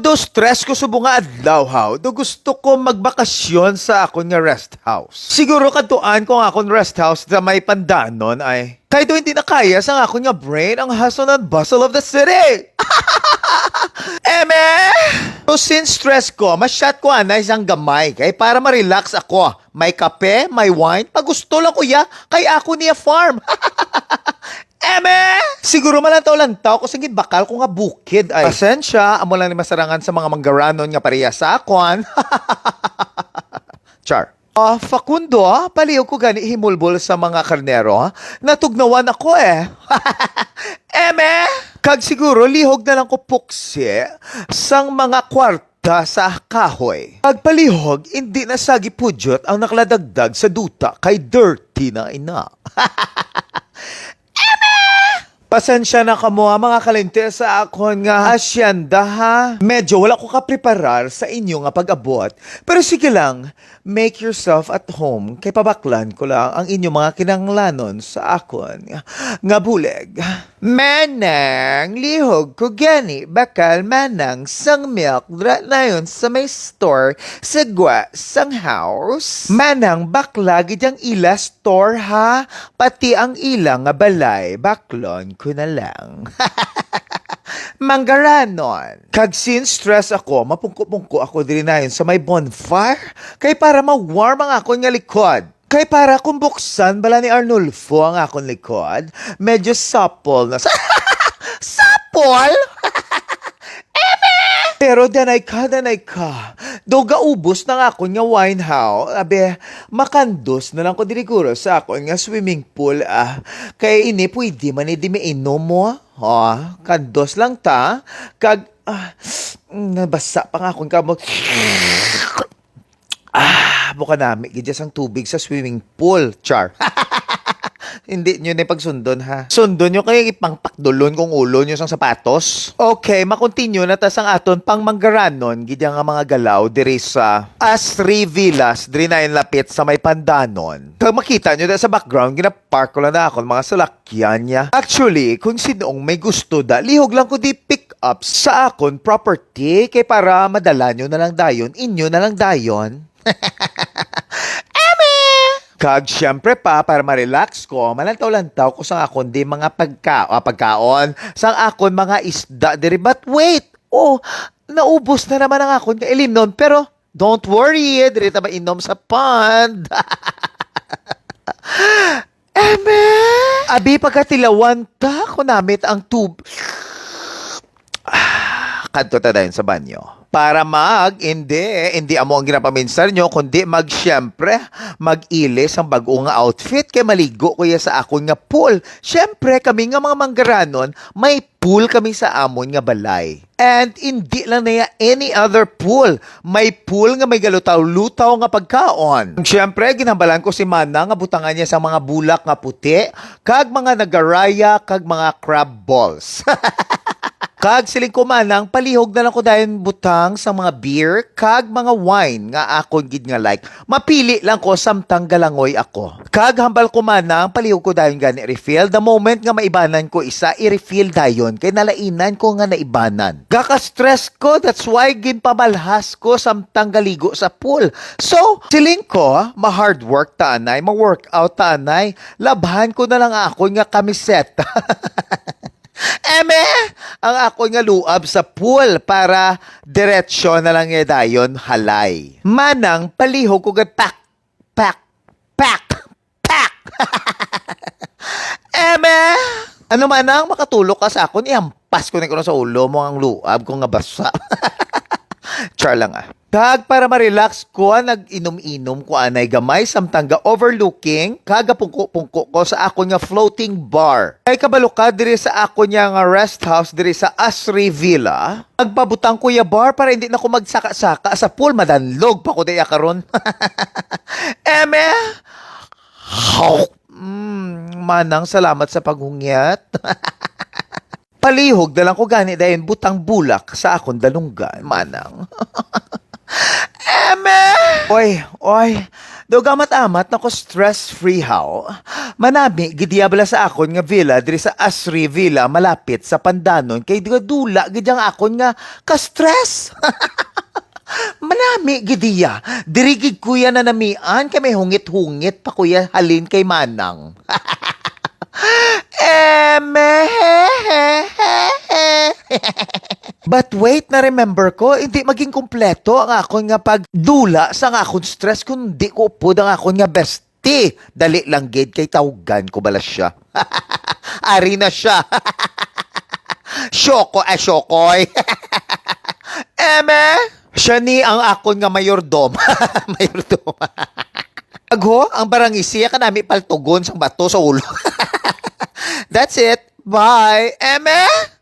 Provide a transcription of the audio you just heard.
Do stress ko subunga adlaw how, do gusto ko magbakasyon sa akon nga rest house. Siguro katuan ko nga akon rest house sa may pandanon ay kahit do hindi na kaya sa akon nga brain ang hustle and bustle of the city. Eme! So since stress ko, mas-shot ko ana isang gamay kay para ma-relax ako. May kape, may wine, pag gusto lang kuya, kay ako niya farm. Eme! Siguro malantaw-lantaw ko sige bakal ko nga bukid ay. Pasensya, amo lang ni masarangan sa mga manggaranon nga pareha sa akon. Char. Ah, Facundo, ah, paliw ko gani himulbol sa mga karnero. Natugnawan ako eh. Eme! Kag siguro lihog na lang ko puksi sang mga kwarta sa kahoy. Pag palihog, hindi na sagi pudyot ang nakladagdag sa duta kay dirty na ina. Pasensya na kamo ha, mga kalente sa akon nga asyenda ha. Medyo wala ko kapreparar sa inyo nga pag-abot. Pero sige lang, make yourself at home kay pabaklan ko lang ang inyong mga kinanglanon sa akon nga buleg. Manang, lihog ko gani, bakal manang sang milk dra na yun sa may store sa gwa sang house. Manang bakla gidyang ila store ha, pati ang ilang nga balay baklon ko na lang. Manggaranon. Kag since stress ako, mapungko-pungko ako diri na sa may bonfire. Kay para ma-warm ang akon nga likod. Kay para kung buksan bala ni Arnulfo ang akon likod, medyo supple na. supple? Pero danay ka, danay ka. Do gaubos ng akon nga wine how. Abe, makandos na lang ko diriguro sa akon nga swimming pool ah. Kaya ini pwede man hindi mainom mo. Ha, kandos lang ta. Kag, ah, nabasa pa nga akong kamot. Ah, buka nami, gidyas ang tubig sa swimming pool, char. Hindi nyo na pagsundon ha. Sundon nyo kayo ipangpakdulon kung ulo nyo sang sapatos. Okay, makontinue na tas ang aton pang manggaranon gidya nga mga galaw diri sa Asri Villas diri na lapit sa may pandanon. Kag makita nyo sa background ginapark ko lang na ako mga salakyan niya. Actually, kung sinoong may gusto da, lihog lang ko di pick up sa akon property kay para madala nyo na lang dayon, inyo na lang dayon. Kag syempre pa, para ma-relax ko, malantaw-lantaw ko sa akon di mga pagka, ah, pagkaon, sang akon mga isda diri. But wait, oh, naubos na naman ang akon ka ilinon, pero don't worry, diri ta mainom sa pond. Eme! Abi pagkatilawan ta, kunamit ang tub... Ah, Kadto ta dayon sa banyo. Para mag, hindi, hindi amo ang ginapaminsan nyo, kundi mag, syempre, mag-ilis ang bagong nga outfit kay maligo kuya sa akon nga pool. Syempre, kami nga mga manggaranon, may pool kami sa amon nga balay. And hindi lang na any other pool. May pool nga may galutaw-lutaw nga pagkaon. Syempre, ginambalan ko si Mana nga butangan niya sa mga bulak nga puti, kag mga nagaraya, kag mga crab balls. Kag siling kumanang palihog na lang ko dayon butang sa mga beer kag mga wine nga akon gid nga like. Mapili lang ko samtang galangoy ako. Kag hambal kumanang palihog ko dayon gani refill the moment nga maibanan ko isa i-refill dayon kay nalainan ko nga naibanan. Gaka-stress ko that's why ginpamalhas ko samtang galigo sa pool. So, siling ko ma-hard work ta anay, ma-workout ta anay, labhan ko na lang ako nga kamiseta. Eme, ang ako nga luab sa pool para diretsyo na lang dayon halay. Manang palihog ko pak, pak, pak, pak. Eme, ano man ang makatulog ka sa akon, ihampas ko na ko sa ulo mo ang luab ko nga basa. Char lang ah. Kag para ma-relax ko, ah, nag-inom-inom ko anay gamay samtang ga overlooking, kaga pungko-pungko ko sa ako nga floating bar. Kay kabalo ka diri sa ako nga nga rest house diri sa Asri Villa. Agpabutang ko ya bar para hindi na ko magsaka-saka sa pool madanlog pa ko diya karon. Eme. Mm, manang salamat sa paghungyat. Palihog na lang ko gani dayon butang bulak sa akong dalunggan, manang. Eme! Oy, oy. Dogamat amat nako stress-free how. Manami, gidiyabla sa akon nga villa diri sa Asri Villa malapit sa Pandanon kay dula gidyang akon nga ka-stress. Manami gidiya. Diri gid kuya na namian kay may hungit-hungit pa kuya halin kay Manang. Eme! But wait, na-remember ko, hindi maging kumpleto ang akon nga pagdula sa nga akong stress kung di ko upod ang akon nga bestie. Dali lang gid kay tawgan ko bala siya. Ari na siya. Syoko eh syokoy. Eme, siya ni ang akon nga mayordom. mayordom. Agho, ang barangisiya ka nami paltugon sa bato sa ulo. That's it. Bye. Eme?